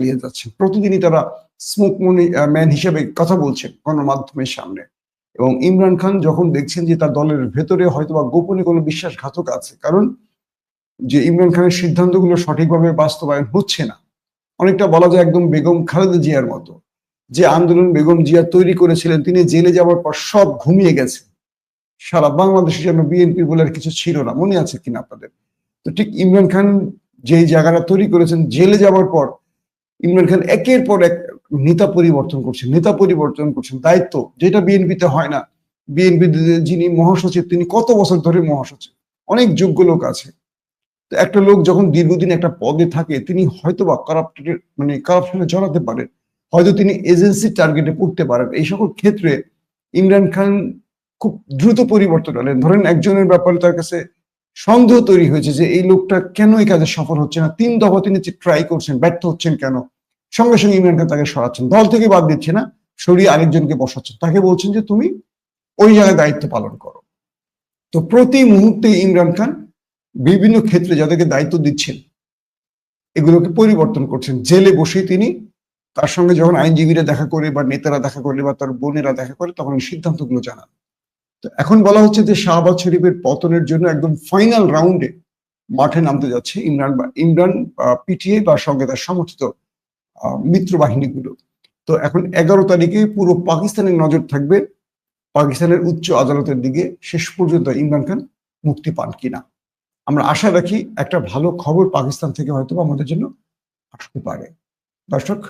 চালিয়ে যাচ্ছেন। প্রতিদিনই তারা স্মোক ম্যান হিসেবে কথা বলছেন গণমাধ্যমের সামনে। এবং ইমরান খান যখন দেখছেন যে তার দলের ভেতরে হয়তো বা গোপনে কোনো বিশ্বাসঘাতক আছে, কারণ যে ইমরান খানের সিদ্ধান্তগুলো সঠিকভাবে বাস্তবায়ন হচ্ছে না, অনেকটা বলা যায় একদম বেগম খালেদা জিয়ার মতো। যে আন্দোলন বেগম জিয়া তৈরি করেছিলেন, তিনি জেলে যাওয়ার পর সব ঘুমিয়ে গেছে সারা বাংলাদেশের জন্য বিএনপি বলে আর কিছু ছিল না। মনে আছে কিনা আপনাদের? তো ঠিক ইমরান খান যে জায়গাটা তৈরি করেছেন, জেলে যাওয়ার পর ইমরান খান একের পর এক নেতা পরিবর্তন করছেন, নেতা পরিবর্তন করছেন। দায়িত্ব যেটা বিএনপিতে হয় না। বিএনপি যিনি মহাসচিব, তিনি কত বছর ধরে মহাসচিব? অনেক যোগ্য লোক আছে। তো একটা লোক যখন দীর্ঘদিন একটা পদে থাকে, তিনি হয়তো বা কারাপ্টেড মানে কারাপশনে জড়াতে পারেন। হয়তো তিনি এজেন্সি টার্গেটে পড়তে পারেন। এই সকল ক্ষেত্রে ইমরান খান খুব দ্রুত পরিবর্তন আনেন ধরেন একজনের ব্যাপারে তার কাছে সন্দেহ তৈরি হয়েছে যে এই লোকটা কেন এই কাজে সফল হচ্ছে না? তিন দফা তিনি ট্রাই করছেন, ব্যর্থ হচ্ছেন কেন? সঙ্গে সঙ্গে ইমরান খান তাকে সরাচ্ছেন। দল থেকে বাদ দিচ্ছে না, সরিয়ে আরেকজনকে বসাচ্ছেন। তাকে বলছেন যে তুমি ওই জায়গায় দায়িত্ব পালন করো। তো প্রতি মুহূর্তে ইমরান খান বিভিন্ন ক্ষেত্রে যাদেরকে দায়িত্ব দিচ্ছেন, এগুলোকে পরিবর্তন করছেন। জেলে বসেই তিনি তার সঙ্গে যখন আইনজীবীরা দেখা করে বা নেতারা দেখা করে বা তার বোনেরা দেখা করে, তখন সিদ্ধান্তগুলো জানান। তো এখন বলা হচ্ছে যে শাহবাজ শরীফের পতনের জন্য একদম ফাইনাল রাউন্ডে মাঠে নামতে যাচ্ছে ইমরান ইমরান পিটিএ বা সঙ্গে তার সমর্থিত মিত্র বাহিনীগুলো। তো এখন এগারো তারিখে পুরো পাকিস্তানের নজর থাকবে পাকিস্তানের উচ্চ আদালতের দিকে। শেষ পর্যন্ত ইমরান খান মুক্তি পান কিনা। আমরা আশা রাখি একটা ভালো খবর পাকিস্তান থেকে হয়তো আমাদের জন্য আসতে পারে। দর্শক